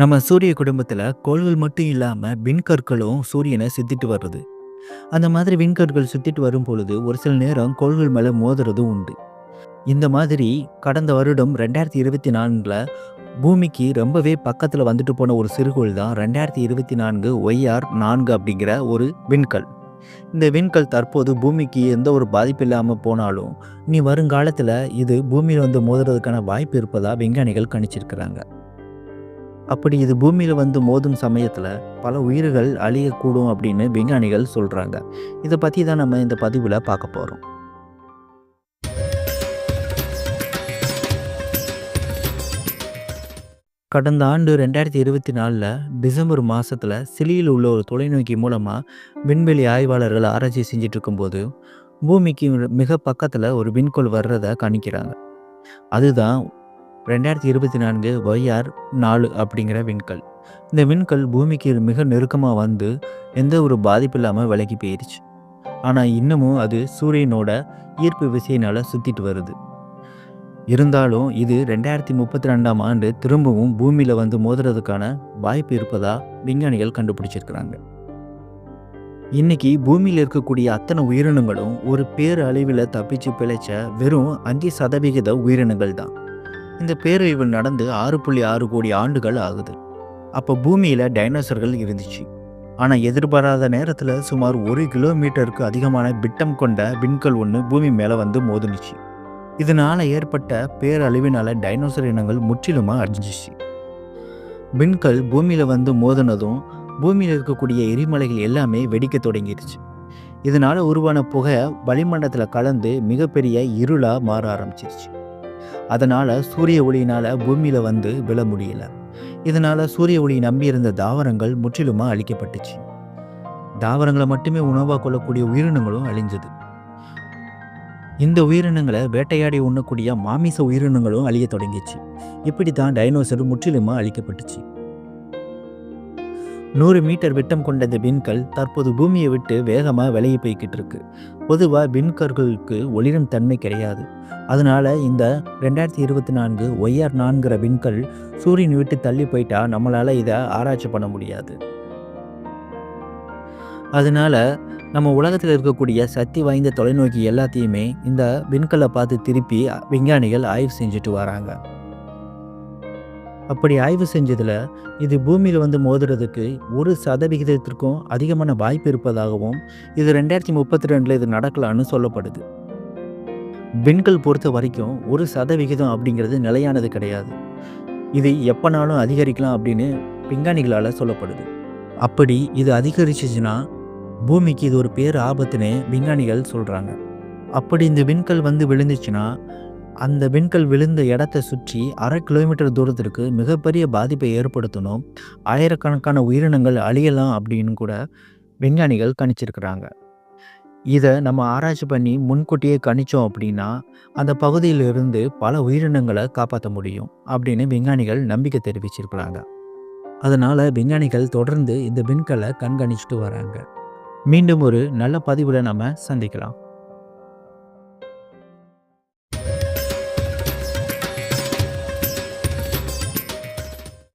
நம்ம சூரிய குடும்பத்தில் கோள்கள் மட்டும் இல்லாமல் விண்கற்களும் சூரியனை சுத்திட்டு வருது அந்த மாதிரி விண்கற்கள் சுத்திட்டு வரும் பொழுது ஒரு சில நேரம் கோள்கள் மேலே மோதுறதும் உண்டு. இந்த மாதிரி கடந்த வருடம் ரெண்டாயிரத்தி இருபத்தி நான்கில் பூமிக்கு ரொம்பவே பக்கத்தில் வந்துட்டு போன ஒரு சிறுகோள் தான் ரெண்டாயிரத்தி இருபத்தி நான்கு ஒய்ஆர் நான்கு அப்படிங்கிற ஒரு விண்கல். இந்த விண்கல் தற்போது பூமிக்கு எந்த ஒரு பாதிப்பு இல்லாமல் போனாலும் இனி வருங்காலத்தில் இது பூமியில் வந்து மோதுறதுக்கான வாய்ப்பு இருப்பதாக விஞ்ஞானிகள் கணிச்சிருக்கிறாங்க. அப்படி இது பூமியில் வந்து மோதும் சமயத்தில் பல உயிர்கள் அழியக்கூடும் அப்படின்னு விஞ்ஞானிகள் சொல்கிறாங்க இதை பற்றி தான் நம்ம இந்த பதிவில் பார்க்க போகிறோம் கடந்த ஆண்டு ரெண்டாயிரத்தி இருபத்தி நாலில் டிசம்பர் மாதத்தில் சிலியில் உள்ள ஒரு தொலைநோக்கி மூலமாக விண்வெளி ஆய்வாளர்கள் ஆராய்ச்சி செஞ்சுட்டு இருக்கும்போது பூமிக்கு மிக பக்கத்தில் ஒரு விண்கோள் வர்றதை கணிக்கிறாங்க அதுதான் ரெண்டாயிரத்தி இருபத்தி நான்கு ஒய்ஆர் நாலு அப்படிங்கிற விண்கல். இந்த விண்கல் பூமிக்கு மிக நெருக்கமாக வந்து எந்த ஒரு பாதிப்பு இல்லாமல் விலகி போயிடுச்சு ஆனால் இன்னமும் அது சூரியனோட ஈர்ப்பு விசையினால் சுற்றிட்டு வருது. இருந்தாலும் இது ரெண்டாயிரத்தி முப்பத்தி ரெண்டாம் ஆண்டு திரும்பவும் பூமியில் வந்து மோதுறதுக்கான வாய்ப்பு இருப்பதா விஞ்ஞானிகள் கண்டுபிடிச்சிருக்கிறாங்க. இன்னைக்கு பூமியில் இருக்கக்கூடிய அத்தனை உயிரினங்களும் ஒரு பேரழிவில் தப்பிச்சு பிழைச்ச வெறும் அஞ்சு சதவிகித உயிரினங்கள் தான் இந்த பேரழிவு நடந்து ஆறு புள்ளி ஆறு கோடி ஆண்டுகள் ஆகுது. அப்போ பூமியில் டைனோசர்கள் இருந்துச்சு. ஆனால் எதிர்பாராத நேரத்தில் சுமார் ஒரு கிலோமீட்டருக்கு அதிகமான விட்டம் கொண்ட விண்கல் ஒன்று பூமி மேலே வந்து மோதுனுச்சு. இதனால் ஏற்பட்ட பேரழிவினால் டைனோசர் இனங்கள் முற்றிலுமாக அழிஞ்சிச்சு. விண்கல் பூமியில் வந்து மோதினதும் பூமியில் இருக்கக்கூடிய எரிமலைகள் எல்லாமே வெடிக்க தொடங்கிடுச்சு. இதனால் உருவான புகை வளிமண்டலத்தில் கலந்து மிகப்பெரிய இருளாக மாற ஆரம்பிச்சிருச்சு. அதனால் சூரிய ஒளியினால் பூமியில் வந்து விழ முடியல. இதனால் சூரிய ஒளி நம்பியிருந்த தாவரங்கள் முற்றிலுமாக அழிக்கப்பட்டுச்சு. தாவரங்களை மட்டுமே உணவாக கொள்ளக்கூடிய உயிரினங்களும் அழிஞ்சது. இந்த உயிரினங்களை வேட்டையாடி உண்ணக்கூடிய மாமிச உயிரினங்களும் அழிய தொடங்கிச்சு. இப்படி தான் டைனோசர் முற்றிலுமாக அழிக்கப்பட்டுச்சு. நூறு மீட்டர் விட்டம் கொண்ட இந்த விண்கல் தற்போது பூமியை விட்டு வேகமாக விலகி போய்கிட்டு இருக்கு. பொதுவாக விண்கற்களுக்கு ஒளிரும் தன்மை கிடையாது. அதனால இந்த ரெண்டாயிரத்தி இருபத்தி நான்கு ஒய்ஆர் நான்கிற விண்கல் சூரியன் விட்டு தள்ளி போயிட்டா நம்மளால் இதை ஆராய்ச்சி பண்ண முடியாது. அதனால நம்ம உலகத்தில் இருக்கக்கூடிய சக்தி வாய்ந்த தொலைநோக்கி எல்லாத்தையுமே இந்த விண்கல்லை பார்த்து திருப்பி விஞ்ஞானிகள் ஆய்வு செஞ்சுட்டு வராங்க. அப்படி ஆய்வு செஞ்சதில் இது பூமியில் வந்து மோதுறதுக்கு ஒரு சதவிகிதத்திற்கும் அதிகமான வாய்ப்பு இருப்பதாகவும் இது ரெண்டாயிரத்தி முப்பத்தி ரெண்டில் இது நடக்கலான்னு சொல்லப்படுது. பெண்கள் பொறுத்த வரைக்கும் ஒரு சதவிகிதம் அப்படிங்கிறது நிலையானது கிடையாது. இது எப்போனாலும் அதிகரிக்கலாம் அப்படின்னு விஞ்ஞானிகளால் சொல்லப்படுது. அப்படி இது அதிகரிச்சிச்சுன்னா பூமிக்கு இது ஒரு பேர் ஆபத்துன்னு விஞ்ஞானிகள் சொல்கிறாங்க அப்படி இந்த விண்கல் வந்து விழுந்துச்சுன்னா அந்த விண்கல் விழுந்த இடத்தை சுற்றி அரை கிலோமீட்டர் தூரத்திற்கு மிகப்பெரிய பாதிப்பை ஏற்படுத்தணும். ஆயிரக்கணக்கான உயிரினங்கள் அழியலாம் அப்படின்னு கூட விஞ்ஞானிகள் கணிச்சிருக்கிறாங்க. இதை நம்ம ஆராய்ச்சி பண்ணி முன்கூட்டியே கணிச்சோம் அப்படின்னா அந்த பகுதியிலிருந்து பல உயிரினங்களை காப்பாற்ற முடியும் அப்படின்னு விஞ்ஞானிகள் நம்பிக்கை தெரிவிச்சிருக்கிறாங்க. அதனால் விஞ்ஞானிகள் தொடர்ந்து இந்த விண்கலை கண்காணிச்சுட்டு வராங்க. மீண்டும் ஒரு நல்ல பதிவில் நம்ம சந்திக்கலாம்.